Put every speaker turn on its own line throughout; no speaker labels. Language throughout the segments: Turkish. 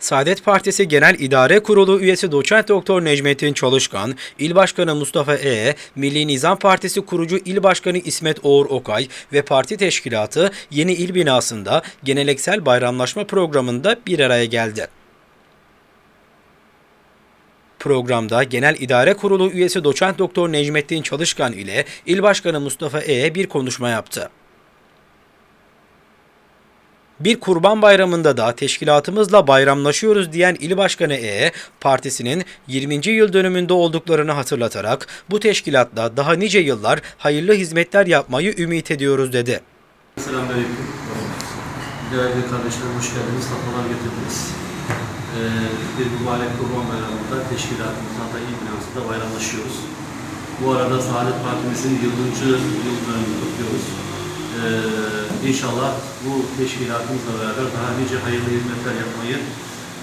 Saadet Partisi Genel İdare Kurulu üyesi Doçent Doktor Necmettin Çalışkan, İl Başkanı Mustafa E, Milli Nizam Partisi kurucu İl Başkanı İsmet Oğur Okay ve parti teşkilatı yeni il binasında geleneksel bayramlaşma programında bir araya geldi. Programda Genel İdare Kurulu üyesi Doçent Doktor Necmettin Çalışkan ile İl Başkanı Mustafa E bir konuşma yaptı. Bir kurban bayramında da teşkilatımızla bayramlaşıyoruz diyen İl Başkanı E, partisinin 20. yıl dönümünde olduklarını hatırlatarak bu teşkilatla daha nice yıllar hayırlı hizmetler yapmayı ümit ediyoruz dedi.
Selamünaleyküm. Değerli kardeşlerim hoş geldiniz. Safalar getirdiniz. Ee, bir mübarek kurban bayramında teşkilatımızla da il binasında bayramlaşıyoruz. Bu arada Saadet Partimizin yıllıncı yıl dönümünü kutluyoruz. Ee, inşallah bu teşkilatımızla beraber daha nice hayırlı hizmetler yapmayı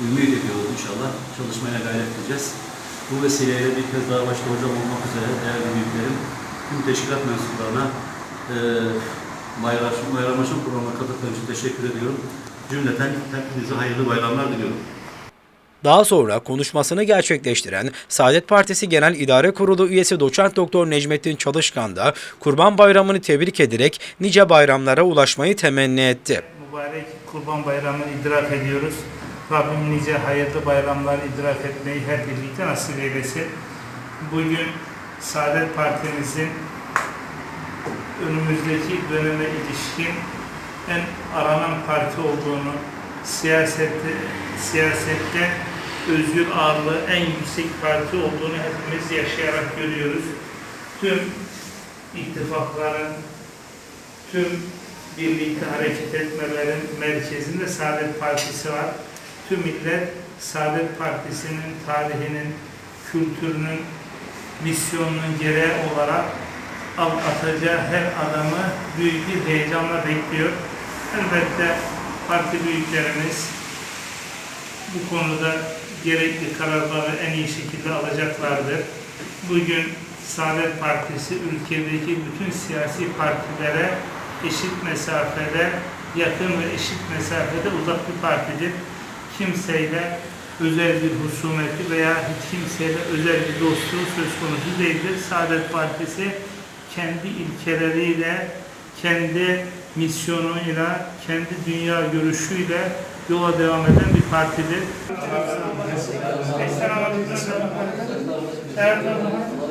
ümit ediyoruz inşallah. Çalışmaya gayret edeceğiz. Bu vesileyle bir kez daha başta hocam olmak üzere değerli büyüklerim, tüm teşkilat mensuplarına e, bayramlaşma, bayramlaşma programına katıldığınız için teşekkür ediyorum. Cümleten hepinize hayırlı bayramlar diliyorum.
Daha sonra konuşmasını gerçekleştiren Saadet Partisi Genel İdare Kurulu üyesi Doçent Doktor Necmettin Çalışkan da Kurban Bayramı'nı tebrik ederek nice bayramlara ulaşmayı temenni etti.
Mübarek Kurban Bayramı'nı idrak ediyoruz. Rabbim nice hayırlı bayramlar idrak etmeyi hep birlikte nasip eylesin. Bugün Saadet Partimizin önümüzdeki döneme ilişkin en aranan parti olduğunu, siyasette, siyasette özgür ağırlığı en yüksek parti olduğunu hepimiz yaşayarak görüyoruz. Tüm ittifakların, tüm birlikte hareket etmelerin merkezinde Saadet Partisi var. Tüm millet Saadet Partisi'nin tarihinin, kültürünün, misyonunun gereği olarak al atacağı her adamı büyük bir heyecanla bekliyor. Elbette parti büyüklerimiz bu konuda gerekli kararları en iyi şekilde alacaklardır. Bugün Saadet Partisi ülkedeki bütün siyasi partilere eşit mesafede, yakın ve eşit mesafede uzak bir partidir. Kimseyle özel bir husumeti veya hiç kimseyle özel bir dostluğu söz konusu değildir. Saadet Partisi kendi ilkeleriyle, kendi misyonuyla, kendi dünya görüşüyle yola devam eden bir. Selamun Aleyküm.